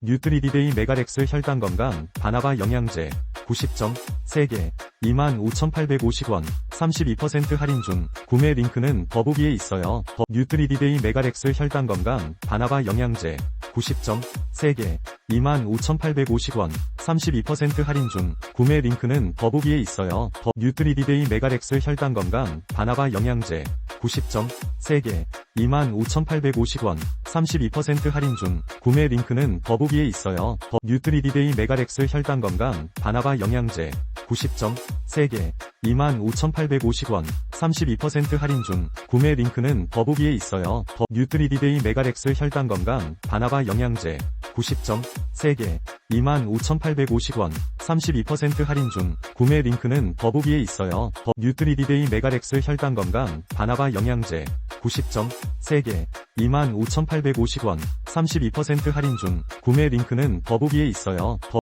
뉴트리디데이 메가렉스 혈당 건강 바나바 영양제 90점 3개 25,850원 32% 할인 중 구매 링크는 더보기에 있어요. 더 뉴트리디데이 메가렉스 혈당 건강 바나바 영양제 90점 3개 25,850원 32% 할인 중 구매 링크는 더보기에 있어요. 더 뉴트리디데이 메가렉스 혈당 건강 바나바 영양제 90점 3개 25,850원 32% 할인 중 구매 링크는 더보기에 있어요. 더 뉴트리디데이 메가렉스 혈당 건강 바나바 영양제 90점 3개 25,850원 32% 할인 중 구매 링크는 더보기에 있어요. 더 뉴트리디데이 메가렉스 혈당 건강 바나바 영양제 90점 3개 25,850원 32% 할인 중 구매 링크는 더보기에 있어요. 더 뉴트리디데이 메가렉스 혈당 건강 바나바 영양제 90점 3개 25,850원 32% 할인 중 구매 링크는 더보기에 있어요. 더